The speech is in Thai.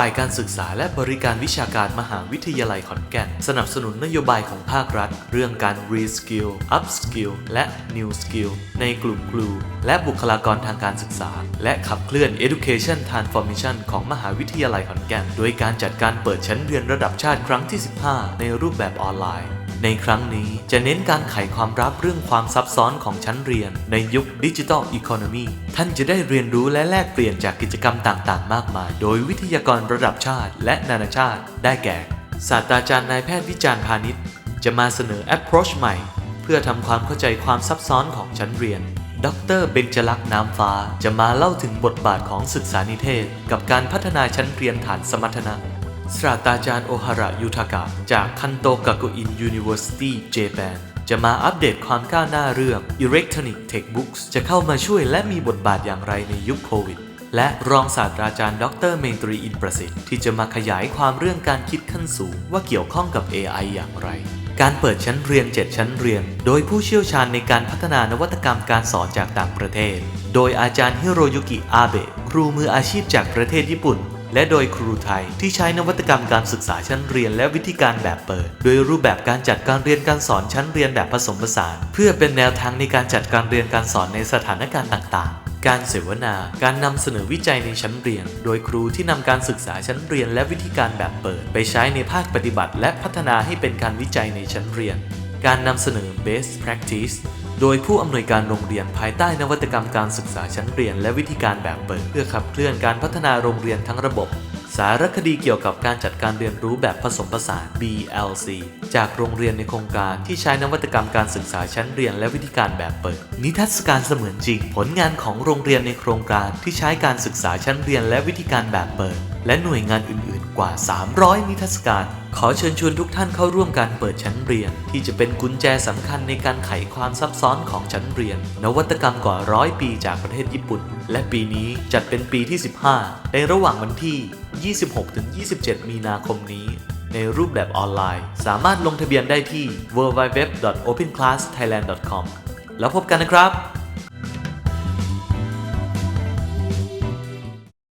ฝ่ายการศึกษาและบริการวิชาการมหาวิทยาลัยขอนแก่น สนับสนุนนโยบายของภาครัฐ เรื่องการ reskill upskill และ new skill ในกลุ่มครูและบุคลากรทางการศึกษา และขับเคลื่อน education transformation ของมหาวิทยาลัยขอนแก่น โดยการจัดการเปิดชั้นเรียนระดับชาติครั้งที่ 15 ในรูปแบบออนไลน์ ในครั้งนี้จะเน้นการไขความลับเรื่องความซับซ้อนของชั้นเรียน ในยุคดิจิทัลอีโคโนมีท่านจะได้เรียนรู้และแลกเปลี่ยนจากกิจกรรมต่างๆ มากมาย โดยวิทยากรระดับชาติ และนานาชาติ ได้แก่ ศาสตราจารย์นายแพทย์วิจารณ์พาณิชย์ จะมาเสนอ approach ใหม่ เพื่อทำความเข้าใจความซับซ้อนของชั้นเรียนดรเบญจลักษณ์น้ำฟ้าจะมาเล่าถึงบทบาทของศึกษานิเทศ กับการพัฒนาชั้นเรียนฐานสมรรถนะ ศาสตราจารย์โอฮาระยูทากะ จากคันโตกากุอิน University Japan จะมาอัปเดตความก้าวหน้าเรื่อง Electronic Textbooks จะเข้ามาช่วยและมีบทบาทอย่างไรในยุคโควิด และรองศาสตราจารย์ดรเมตรีอินประสิทธิ์ที่จะมาขยายความเรื่องการคิดขั้นสูง ว่าเกี่ยวข้องกับ AI อย่างไร การเปิดชั้นเรียน 7 ชั้นเรียน โดยผู้เชี่ยวชาญในการพัฒนานวัตกรรมการสอนจากต่างประเทศ โดยอาจารย์ฮิโรยุกิอาเบะครูมืออาชีพจากประเทศญี่ปุ่น และโดยครูไทยที่ใช้นวัตกรรมการศึกษาชั้นเรียนและวิธีการแบบเปิด โดยรูปแบบการจัดการเรียนการสอนชั้นเรียนแบบผสมผสาน เพื่อเป็นแนวทางในการจัดการเรียนการสอนในสถานการณ์ต่าง ๆการเสวนา การนำเสนอวิจัยในชั้นเรียน โดยครูที่นำการศึกษาชั้นเรียนและวิธีการแบบเปิด ไปใช้ในภาคปฏิบัติ และพัฒนาให้เป็นการวิจัยในชั้นเรียน การนำเสนอ best practice โดยผู้อำนวยการโรงเรียนภายใต้นวัตกรรมการศึกษาชั้นเรียน และวิธีการแบบเปิดเพื่อขับเคลื่อนการพัฒนาโรงเรียนทั้งระบบ สารคดีเกี่ยวกับการจัดการเรียนรู้แบบผสมผสาน BLC จากโรงเรียนในโครงการที่ใช้นวัตกรรมการศึกษาชั้นเรียน และวิธีการแบบเปิด นิทรรศการเสมือนจริง ผลงานของโรงเรียนในโครงการที่ใช้การศึกษาชั้นเรียน และวิธีการแบบเปิด และหน่วยงานอื่นๆ กว่า 300 นิทรรศการ ขอเชิญชวนทุกท่านเข้าร่วมการเปิดชั้นเรียน ที่จะเป็นกุญแจสำคัญในการไขความซับซ้อนของชั้นเรียน นวัตกรรมกว่าร้อยปีจากประเทศญี่ปุ่น และปีนี้จัดเป็นปีที่ 15 ในระหว่างวันที่ 26-27 มีนาคมนี้ในรูปแบบออนไลน์ สามารถลงทะเบียนได้ที่ www.openclassthailand.com แล้วพบกันนะครับ